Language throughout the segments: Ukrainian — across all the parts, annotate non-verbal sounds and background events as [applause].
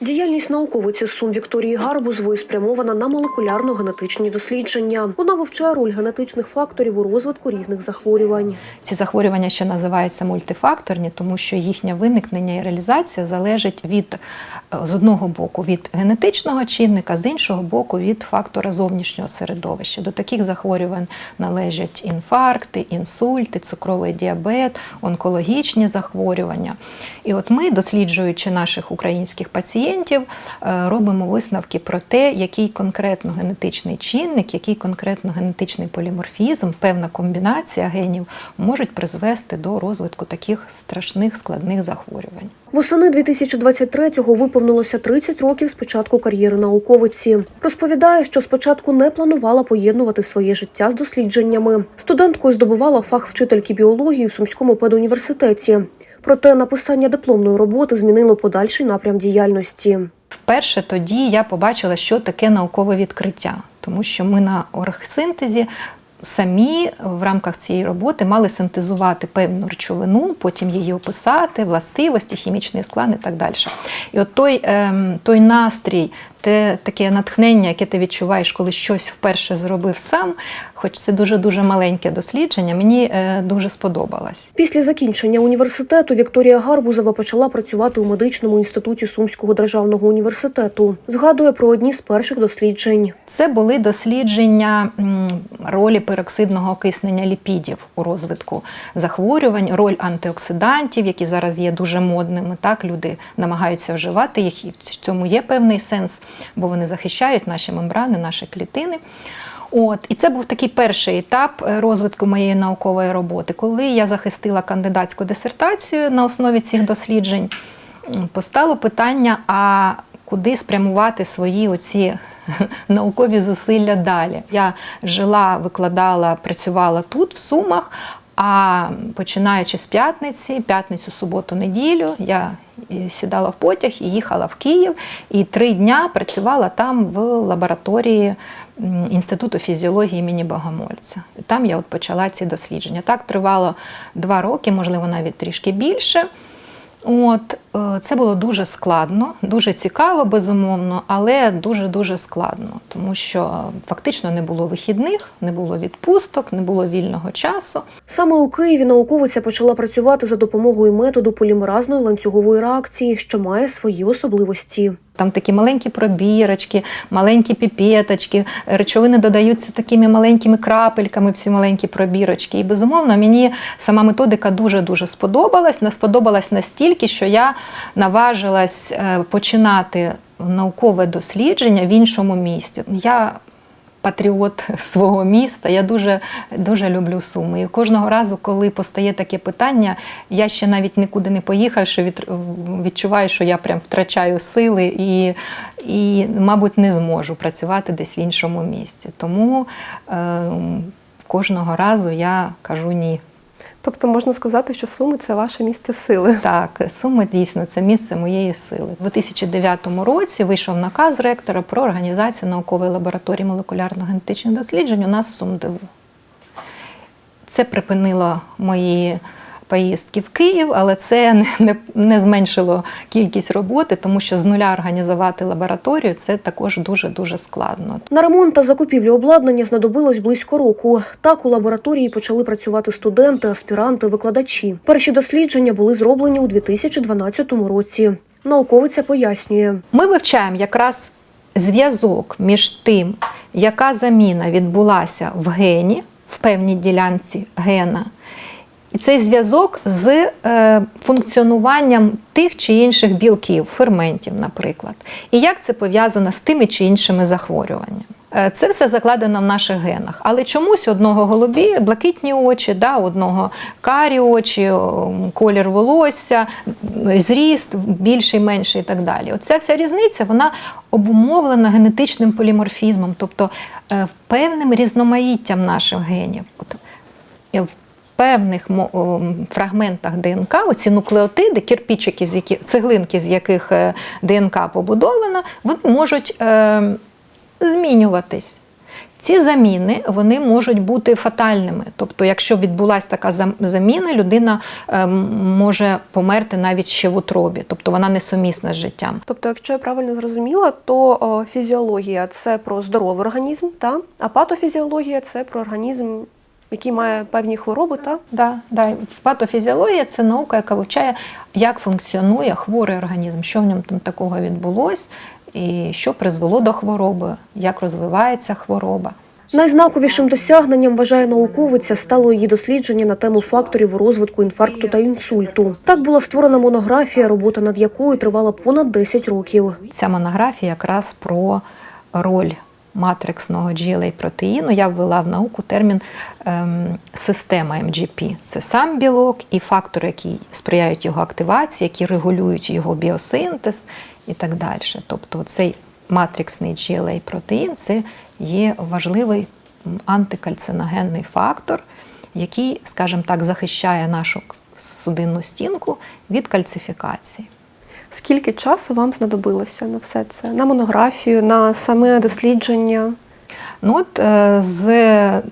Діяльність науковиці Сум Вікторії Гарбузової спрямована на молекулярно-генетичні дослідження. Вона вивчає роль генетичних факторів у розвитку різних захворювань. Ці захворювання ще називаються мультифакторні, тому що їхнє виникнення і реалізація залежить від е, з одного боку від генетичного чинника, з іншого боку від фактора зовнішнього середовища. До таких захворювань належать інфаркти, інсульти, цукровий діабет, онкологічні захворювання. І от ми, досліджуючи наших українських пацієнтів, е, робимо висновки про те, який конкретно генетичний чинник, який конкретно генетичний поліморфізм, певна комбінація генів можуть призвести до розвитку таких страшних складних захворювань. Восени 2023-го виповнилося 30 років з початку кар'єри науковиці. Розповідає, що спочатку не планувала поєднувати своє життя з дослідженнями. Студенткою здобувала фах вчительки біології в Сумському педуніверситеті. Проте написання дипломної роботи змінило подальший напрям діяльності. Вперше тоді я побачила, що таке наукове відкриття, тому що ми на оргсинтезі самі в рамках цієї роботи мали синтезувати певну речовину, потім її описати, властивості, хімічний склад і так далі. І от той, ем, той настрій, те таке натхнення, яке ти відчуваєш, коли щось вперше зробив сам, хоч це дуже-дуже маленьке дослідження, мені е, дуже сподобалось. Після закінчення університету Вікторія Гарбузова почала працювати у медичному інституті Сумського державного університету. Згадує про одні з перших досліджень. Це були дослідження ролі пероксидного окиснення ліпідів у розвитку захворювань, роль антиоксидантів, які зараз є дуже модними. Так, люди намагаються вживати їх, і в цьому є певний сенс, бо вони захищають наші мембрани, наші клітини. От, і це був такий перший етап е, розвитку моєї наукової роботи, коли я захистила кандидатську дисертацію на основі цих досліджень. Постало питання: а куди спрямувати свої оці [laughs] наукові зусилля далі? Я жила, викладала, працювала тут, в Сумах. А починаючи з п'ятниці, п'ятницю, суботу, неділю, я е, сідала в потяг і їхала в Київ, і три дня працювала там в лабораторії Інституту фізіології імені Богомольця. Там я от почала ці дослідження. Так тривало два роки, можливо, навіть трішки більше. От е, це було дуже складно, дуже цікаво, безумовно, але дуже дуже складно, тому що фактично не було вихідних, не було відпусток, не було вільного часу. Саме у Києві науковиця почала працювати за допомогою методу полімеразної ланцюгової реакції, що має свої особливості. Там такі маленькі пробірочки, маленькі піпеточки, речовини додаються такими маленькими крапельками всі маленькі пробірочки. І безумовно, мені сама методика дуже-дуже сподобалась. Не сподобалась настільки, що я наважилась е, починати наукове дослідження в іншому місті. Я патріот [laughs] свого міста. Я дуже дуже люблю Суми. І кожного разу, коли постає таке питання, я ще навіть нікуди не поїхавши, від, відчуваю, що я прям втрачаю сили і, і, мабуть, не зможу працювати десь в іншому місці. Тому е, кожного разу я кажу ні. Тобто можна сказати, що Суми це ваше місце сили. Так, Суми дійсно це місце моєї сили. У 2009 році вийшов наказ ректора про організацію наукової лабораторії молекулярно-генетичних досліджень у нас в СумДиву. Це припинило мої поїздки в Київ, але це не, не, не зменшило кількість роботи, тому що з нуля організувати лабораторію це також дуже дуже складно. На ремонт та закупівлю обладнання знадобилось близько року. Так у лабораторії почали працювати студенти, аспіранти, викладачі. Перші дослідження були зроблені у 2012 році. Науковиця пояснює. Ми вивчаємо якраз зв'язок між тим, яка заміна відбулася в гені, в певній ділянці гена, і цей зв'язок з е, функціонуванням тих чи інших білків, ферментів, наприклад, і як це пов'язано з тими чи іншими захворюваннями. Е, Це все закладено в наших генах. Але чомусь одного голубі блакитні очі, да, одного карі очі, колір волосся, зріст більший, менший і так далі. Оця вся різниця вона обумовлена генетичним поліморфізмом, тобто е, певним різноманіттям наших генів. Е, в певних фрагментах ДНК, оці нуклеотиди, кирпичики, з яких, цеглинки, з яких е, ДНК побудована, вони можуть е, змінюватись. Ці заміни вони можуть бути фатальними. Тобто, якщо відбулася така зам- заміна, людина ем, може померти навіть ще в утробі, тобто вона несумісна з життям. Тобто, якщо я правильно зрозуміла, то фізіологія це про здоровий організм, та? а патофізіологія це про організм, який має певні хвороби, та? Да, да. Патофізіологія це наука, яка вивчає, як функціонує хворий організм, що в ньому там такого відбулось, і що призвело до хвороби, як розвивається хвороба. Найзнаковішим досягненням вважає науковиця стало її дослідження на тему факторів розвитку інфаркту та інсульту. Так була створена монографія, робота над якою тривала понад 10 років. Ця монографія якраз про роль матриксного GLA протеїну. Я ввела в науку термін ем, система МГП. Це сам білок і фактори, які сприяють його активації, які регулюють його біосинтез і так далі. Тобто цей матриксний GLA протеїн це є важливий антикальциногенний фактор, який, скажімо так, захищає нашу судинну стінку від кальцифікації. Скільки часу вам знадобилося на все це? На монографію, на саме дослідження? Ну от е, з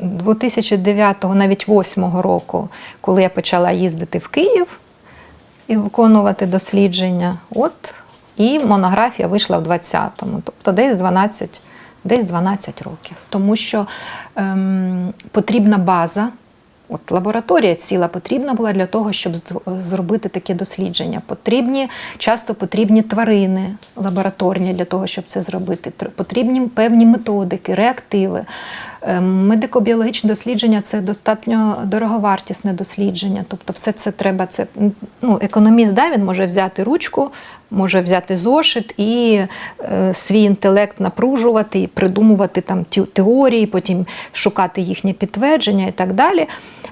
2009, навіть 2008 року, коли я почала їздити в Київ і виконувати дослідження, от і монографія вийшла в 20-му, тобто десь 12, десь 12 років. Тому що ем, потрібна база. От лабораторія ціла потрібна була для того, щоб зробити таке дослідження. Потрібні, часто потрібні тварини лабораторні для того, щоб це зробити. Тр- Потрібні певні методики, реактиви. Ем, Медико-біологічне дослідження це достатньо дороговартісне дослідження. Тобто, все це треба. Це ну, економіст, да, він може взяти ручку, може взяти зошит і е, свій інтелект напружувати, придумувати там теорії, потім шукати їхнє підтвердження і так далі.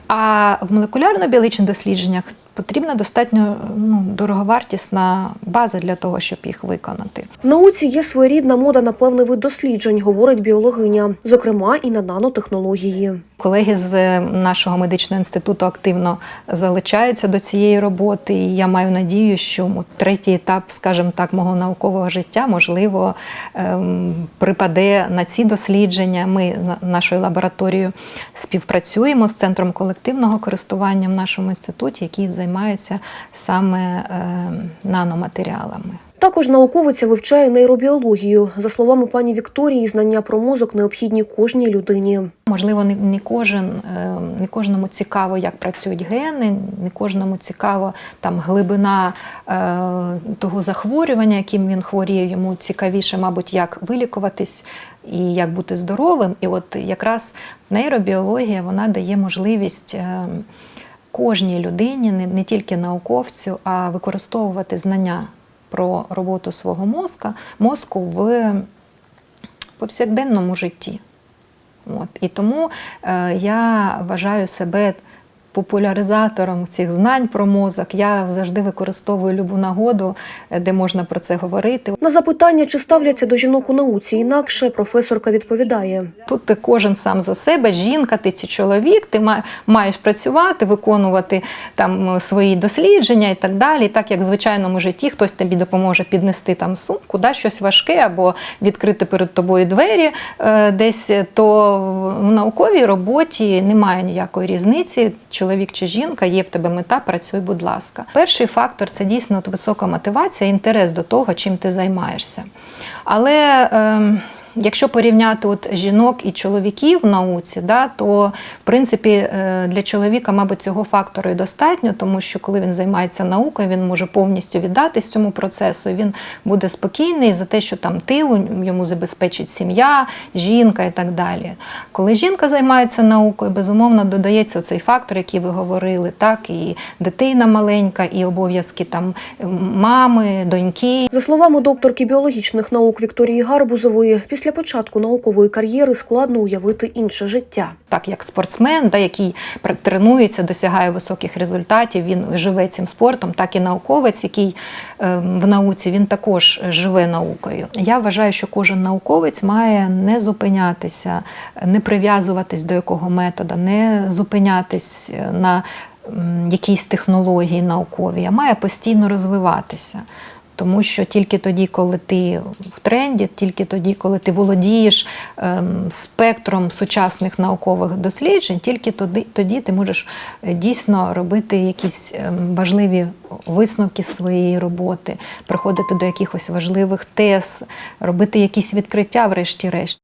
А в молекулярно-біологічних дослідженнях потрібна достатньо ну, дороговартісна база для того, щоб їх виконати. В науці є своєрідна мода на певний вид досліджень, говорить біологиня, зокрема і на нанотехнології. Колеги з нашого медичного інституту активно залучаються до цієї роботи, і я маю надію, що третій етап, скажімо так, мого наукового життя можливо ем, припаде на ці дослідження. Ми на- нашою лабораторією співпрацюємо з центром колективного користування в нашому інституті, який займається саме ем, наноматеріалами. Також науковиця вивчає нейробіологію. За словами пані Вікторії, знання про мозок необхідні кожній людині. Можливо, не, не кожен е, не кожному цікаво, як працюють гени, не кожному цікаво там глибина е, того захворювання, яким він хворіє. Йому цікавіше, мабуть, як вилікуватись і як бути здоровим. І от якраз нейробіологія вона дає можливість. Кожній людині, не, не тільки науковцю, а використовувати знання про роботу свого мозка, мозку в повсякденному житті. От. І тому е, я вважаю себе популяризатором цих знань про мозок. Я завжди використовую любу нагоду, е, де можна про це говорити. На запитання, чи ставляться до жінок у науці інакше, професорка відповідає: Тут ти кожен сам за себе, жінка, ти чи чоловік, ти маєш працювати, виконувати там свої дослідження і так далі. І так як в звичайному житті хтось тобі допоможе піднести там сумку, да, щось важке або відкрити перед тобою двері е, десь, то в науковій роботі немає ніякої різниці. Чоловік чи жінка, є в тебе мета, працюй, будь ласка. Перший фактор це дійсно висока мотивація, інтерес до того, чим ти займаєшся. Але ем, Якщо порівняти от жінок і чоловіків в науці, да, то в принципі е, для чоловіка, мабуть, цього фактору і достатньо, тому що коли він займається наукою, він може повністю віддатись цьому процесу. Він буде спокійний за те, що там тилу йому забезпечить сім'я, жінка і так далі. Коли жінка займається наукою, безумовно додається цей фактор, який ви говорили, так і дитина маленька, і обов'язки там мами, доньки. За словами докторки біологічних наук Вікторії Гарбузової, після початку наукової кар'єри складно уявити інше життя. Так як спортсмен, да, який тренується, досягає високих результатів, він живе цим спортом, так і науковець, який е, в науці він також живе наукою. Я вважаю, що кожен науковець має не зупинятися, не прив'язуватись до якого метода, не зупинятись на якійсь технології науковій, а має постійно розвиватися. Тому що тільки тоді, коли ти в тренді, тільки тоді, коли ти володієш ем, спектром сучасних наукових досліджень, тільки тоді, тоді ти можеш е, дійсно робити якісь ем, важливі висновки своєї роботи, приходити до якихось важливих тез, робити якісь відкриття, врешті-решт.